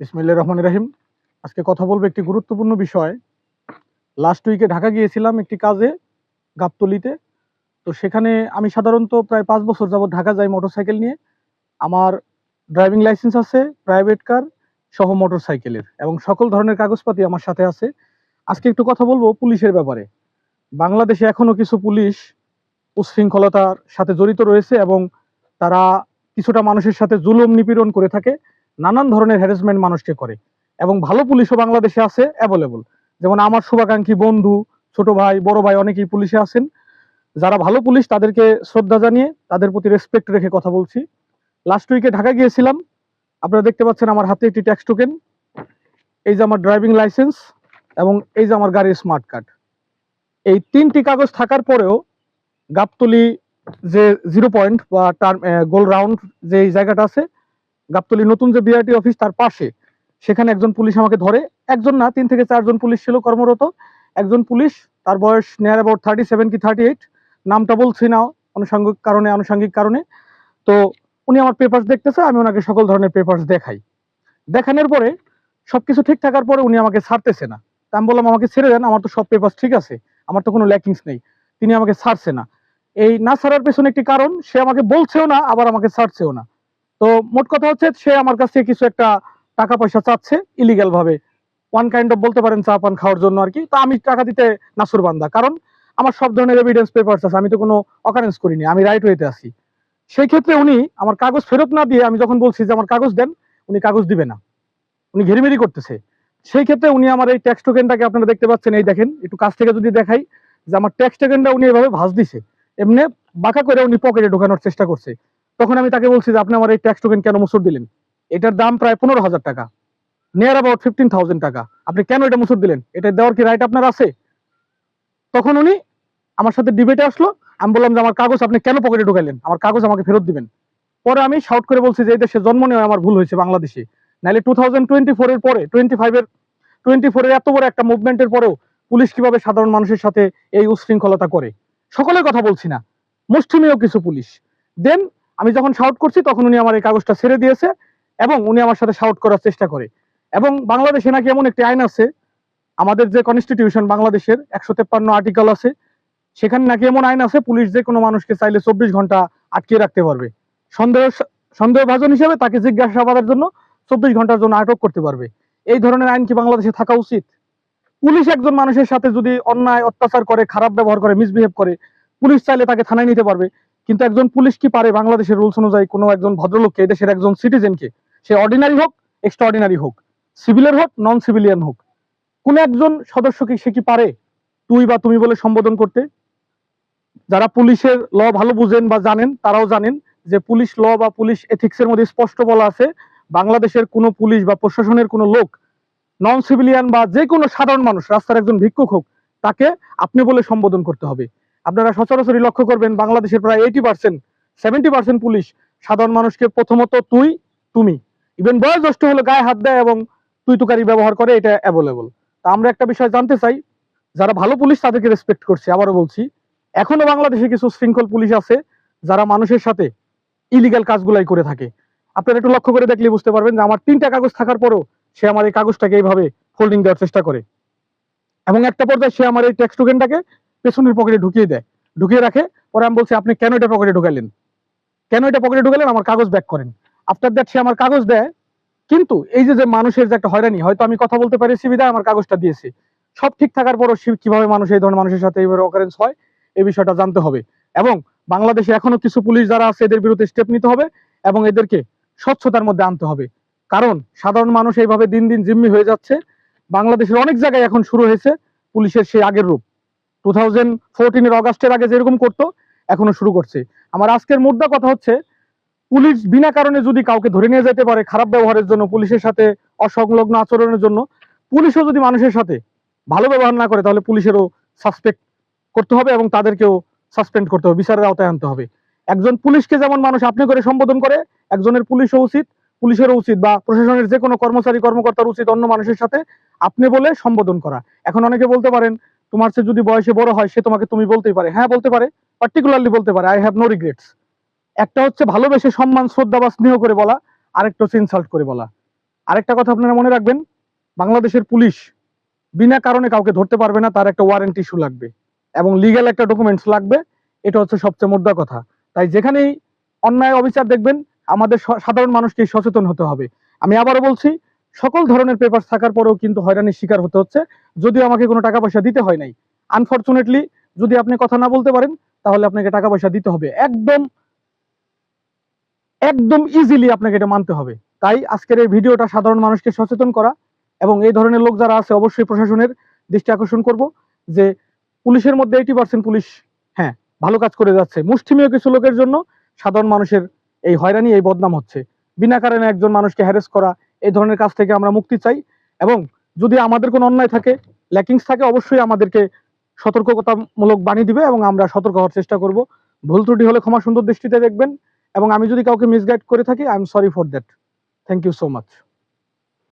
ইসমিল্লা রহমান রাহিম। আজকে কথা বলব একটি গুরুত্বপূর্ণ বিষয়। লাস্ট উইকে ঢাকা গিয়েছিলাম একটি কাজে, গাবতলিতে। তো সেখানে আমি সাধারণত প্রায় পাঁচ বছর যাবত ঢাকা যাই মোটরসাইকেল নিয়ে। আমার ড্রাইভিং লাইসেন্স আছে প্রাইভেট কার সহ মোটরসাইকেলের এবং সকল ধরনের কাগজপাতি আমার সাথে আছে। আজকে একটু কথা বলব পুলিশের ব্যাপারে। বাংলাদেশে এখনও কিছু পুলিশ উচ্ছৃঙ্খলতার সাথে জড়িত রয়েছে এবং তারা কিছুটা মানুষের সাথে জুলুম নিপীড়ন করে থাকে। নানান ধরনের হ্যারাসমেন্ট মানুষকে করে। এবং ভালো পুলিশও বাংলাদেশে আছে অ্যাভেলেবল যেমন আমার শুভাকাঙ্ক্ষী বন্ধু, ছোট ভাই, বড় ভাই অনেকেই পুলিশে আছেন। যারা ভালো পুলিশ, তাদেরকে শ্রদ্ধা জানিয়ে, তাদের প্রতি রেসপেক্ট রেখে কথা বলছি। লাস্ট উইকে ঢাকা গিয়েছিলাম। আপনারা দেখতে পাচ্ছেন আমার হাতে একটি ট্যাক্স টোকেন এই যে আমার ড্রাইভিং লাইসেন্স এবং এই যে আমার গাড়ির স্মার্ট কার্ড এই তিনটি কাগজ থাকার পরেও গাবতলি যে জিরো পয়েন্ট বা টার্ম গোল রাউন্ড যে জায়গাটা আছে গাবতলি নতুন যে বিআরটি অফিস তার পাশে, সেখানে একজন পুলিশ আমাকে ধরে। একজন না, তিন থেকে চারজন পুলিশ ছিল কর্মরত। একজন পুলিশ, তার বয়স নিয়ার অ্যাবাউট থার্টি সেভেন কি থার্টি এইট নামটা বলছি না আনুষঙ্গিক কারণে আনুষঙ্গিক কারণে। তো উনি আমার পেপার্স দেখতেছে, আমি ওনাকে সকল ধরনের পেপার্স দেখাই। দেখানোর পরে সবকিছু ঠিক থাকার পরে উনি আমাকে ছাড়তেছে না। তা আমি বললাম, আমাকে ছেড়ে দেন, আমার তো সব পেপার্স ঠিক আছে, আমার তো কোনো ল্যাকিংস নেই। তিনি আমাকে ছাড়ছে না। এই না ছাড়ার পেছনে একটি কারণ, সে আমাকে বলছেও না, আবার আমাকে ছাড়ছেও না। তো মোট কথা হচ্ছে সে আমার কাছ থেকে কিছু একটা টাকা পয়সা চাচ্ছে ইলিগাল ভাবে। ওয়ান কাইন্ড অফ বলতে পারেন চা পান খাওয়ার জন্য আর কি। তো আমি টাকা দিতে নাসুর বান্দা। কারণ আমার সব ধরনের এভিডেন্স পেপারস আছে, আমি তো কোনো অকারেন্স করিনি, আমি রাইট ওয়েতে আছি। সেই ক্ষেত্রে উনি আমার কাগজ ফেরত না দিয়ে আমি যখন বলছি যে আমার কাগজ দেন, উনি কাগজ দিবে না। উনি ঘেরিমেরি করতেছে। সেই ক্ষেত্রে উনি আমার এই ট্যাক্স টোকেনটাকে আপনারা দেখতে পাচ্ছেন, এই দেখেন, একটু কাছ থেকে যদি দেখাই যে আমার ট্যাক্স টোকেনটা উনি এভাবে ভাঁজ দিছে। এমনি বাঁকা করে উনি পকেটে ঢোকানোর চেষ্টা করছে। তখন আমি তাকে বলছি যে, আপনি আমার এই ট্যাক্স টোকেন কেন মুসুর দিলেন? এটার দাম প্রায় পনেরো হাজার টাকা। নিয়ার অ্যাবাউট ফিফটিন থাউজেন্ড টাকা। আপনি কেন এটা মুসুর দিলেন? এটা দেওয়ার কি রাইট আপনার আছে? তখন উনি আমার সাথে ডিবেটে আসলো। আমি বললাম যে, আমার কাগজ আপনি কেন পকেটে ঢুকাইলেন? আমার কাগজ আমাকে ফেরত দিবেন। পরে আমি শাউট করে বলছি যে, এই দেশে জন্ম নেওয়া আমার ভুল হয়েছে বাংলাদেশে। নাহলে টু থাউজেন্ড টোয়েন্টি ফোরের পরে টোয়েন্টি ফাইভের টোয়েন্টি ফোরের এত বড় একটা মুভমেন্টের পরেও পুলিশ কীভাবে সাধারণ মানুষের সাথে এই উশৃঙ্খলতা করে? সকলের কথা বলছি না। মুষ্টিমেয় কিছু পুলিশ। দেন আমি যখন শাউট করছি, তখন উনি আমার এই কাগজটা ছেড়ে দিয়েছে এবং উনি আমার সাথে শাউট করার চেষ্টা করে। এবং বাংলাদেশে নাকি এমন একটি আইন আছে, আমাদের যে কনস্টিটিউশন বাংলাদেশের একশো তেপ্পান্ন আর্টিকেল আছে, সেখানে নাকি এমন আইন আছে, পুলিশ যে কোনো মানুষকে চাইলে চব্বিশ ঘণ্টা আটকে রাখতে পারবে। সন্দেহ সন্দেহভাজন হিসেবে তাকে জিজ্ঞাসাবাদের জন্য চব্বিশ ঘণ্টার জন্য আটক করতে পারবে। এই ধরনের আইন কি বাংলাদেশে থাকা উচিত? পুলিশ একজন মানুষের সাথে যদি অন্যায়, অত্যাচার করে, খারাপ ব্যবহার করে মিসবিহেভ করে, পুলিশ চাইলে তাকে থানায় নিতে পারবে। কিন্তু একজন পুলিশ কি পারে বাংলাদেশের রুলস অনুযায়ী কোনো একজন ভদ্রলোককে, দেশের একজন সিটিজেনকে সে অর্ডিনারি হোক এক্সট্রাঅর্ডিনারি হোক সিভিলের হোক নন সিভিলিয়ান হোক। কোন একজন সদস্যকে সে কি পারে? তুই বা তুমি বলে সম্বোধন করতে? যারা পুলিশের ল ভালো বুঝেন বা জানেন, তারাও জানেন যে পুলিশ ল বা পুলিশ এথিক্সের মধ্যে স্পষ্ট বলা আছে, বাংলাদেশের কোনো পুলিশ বা প্রশাসনের কোনো লোক নন সিভিলিয়ান বা যে কোনো সাধারণ মানুষ, রাস্তার একজন ভিক্ষুক হোক, তাকে আপনি বলে সম্বোধন করতে হবে। আপনারা সচরাচরই লক্ষ্য করবেন বাংলাদেশের প্রায় eighty percent seventy percent police সাধারণ মানুষকে প্রথমত তুই, তুমি। ইভেন বয়োজ্যেষ্ঠ হলে গায়ে হাত দেয় এবং তুই তুকারি ব্যবহার করে, এটা অ্যাভেলেবল তা আমরা একটা বিষয় জানতে চাই, যারা ভালো পুলিশ তাদেরকে রেসপেক্ট করছে, আবারও বলছি, এখনও বাংলাদেশে কিছু শৃঙ্খল পুলিশ আছে, যারা মানুষের সাথে ইলিগাল কাজগুলাই করে থাকে। আপনারা একটু লক্ষ্য করে দেখলে বুঝতে পারবেন যে আমার তিনটা কাগজ থাকার পরও সে আমার এই কাগজটাকে এইভাবে হোল্ডিং দেওয়ার চেষ্টা করে। এবং একটা পর্যায়ে সে আমার এই ট্যাক্স টোকেনটাকে পেছনের পকেটে ঢুকিয়ে দেয়। ঢুকিয়ে রাখে, পরে আমি বলছি, আপনি কেন এটা পকেটে ঢুকালেন? কেন এটা পকেটে ঢুকালেন? আমার কাগজ ব্যাক করেন। আফটার দ্যাট সে আমার কাগজ দেয়, কিন্তু এই যে যে মানুষের যে একটা হয়রানি, হয়তো আমি কথা বলতে পারি বিধায় আমার কাগজটা দিয়েছে। সব ঠিক থাকার পরও কীভাবে মানুষ, এই ধরনের মানুষের সাথে এইভাবে অকারেন্স হয়, এই বিষয়টা জানতে হবে। এবং বাংলাদেশে এখনও কিছু পুলিশ যারা আছে, এদের বিরুদ্ধে স্টেপ নিতে হবে এবং এদেরকে স্বচ্ছতার মধ্যে আনতে হবে। কারণ সাধারণ মানুষ এইভাবে দিন দিন জিম্মি হয়ে যাচ্ছে। বাংলাদেশের অনেক জায়গায় এখন শুরু হয়েছে পুলিশের সেই আগের রূপ। টু থাউজেন্ড ফোরটিনের অগাস্টের আগে যেরকম করতো, এখনও শুরু করছে। আমার আজকের মুদ্রা কথা হচ্ছে, পুলিশ বিনা কারণে যদি কাউকে ধরে নিয়ে যেতে পারে খারাপ ব্যবহারের জন্য, পুলিশের সাথে অসংলগ্ন আচরণের জন্য, পুলিশও যদি মানুষের সাথে ভালো ব্যবহার না করে, তাহলে পুলিশেরও সাসপেক্ট করতে হবে এবং তাদেরকেও সাসপেন্ড করতে হবে, বিচারের আওতায় আনতে হবে। একজন পুলিশকে যেমন মানুষ আপনি করে সম্বোধন করে, একজনের পুলিশও উচিত, পুলিশেরও উচিত বা প্রশাসনের যে কোনো কর্মচারী, কর্মকর্তার উচিত অন্য মানুষের সাথে আপনি বলে সম্বোধন করা। এখন অনেকে বলতে পারেন তোমার চেয়ে যদি বয়সে বড় হয়, সে তোমাকে তুমি বলতেই পারে। হ্যাঁ বলতে পারে। পার্টিকুলারলি বলতে পারে। আই হ্যাভ নো রিগ্রেটস একটা হচ্ছে ভালোবেসে সম্মান, শ্রদ্ধা বা স্নেহ করে বলা, আরেকটা হচ্ছে ইনসাল্ট করে বলা। আরেকটা কথা আপনারা মনে রাখবেন, বাংলাদেশের পুলিশ বিনা কারণে কাউকে ধরতে পারবে না, তার একটা ওয়ারেন্ট ইস্যু লাগবে। এবং লিগ্যাল একটা ডকুমেন্টস লাগবে, এটা হচ্ছে সবচেয়ে মোদ্দা কথা। তাই যেখানেই অন্যায় অবিচার দেখবেন, আমাদের সাধারণ মানুষকে সচেতন হতে হবে। আমি আবারও বলছি সকল ধরনের পেপার থাকার পরেও কিন্তু হয়রানির শিকার হতে হচ্ছে। যদিও আমাকে কোনো টাকা পয়সা দিতে হয় নাই। আনফরচুনেটলি যদি আপনি কথা না বলতে পারেন, তাহলে আপনাকে টাকা পয়সা দিতে হবে। একদম একদম ইজিলি আপনাকে এটা মানতে হবে। তাই আজকের এই ভিডিওটা সাধারণ মানুষকে সচেতন করা এবং এই ধরনের লোক যারা আছে, অবশ্যই প্রশাসনের দৃষ্টি আকর্ষণ করব যে পুলিশের মধ্যে এইটি পার্সেন্ট পুলিশ হ্যাঁ ভালো কাজ করে যাচ্ছে। মুষ্টিমেয় কিছু লোকের জন্য সাধারণ মানুষের এই হয়রানি, এই বদনাম হচ্ছে। বিনা কারণে একজন মানুষকে হ্যারেস করা এই ধরনের কাজ থেকে আমরা মুক্তি চাই এবং যদি আমাদের কোনো অন্যায় থাকে ল্যাকিংস থাকে, অবশ্যই আমাদেরকে সতর্কতামূলক বাণী দিবে এবং আমরা সতর্ক হওয়ার চেষ্টা করব। ভুল ত্রুটি হলে ক্ষমা সুন্দর দৃষ্টিতে দেখবেন এবং আমি যদি কাউকে মিসগাইড করে থাকি I am sorry for that thank you so much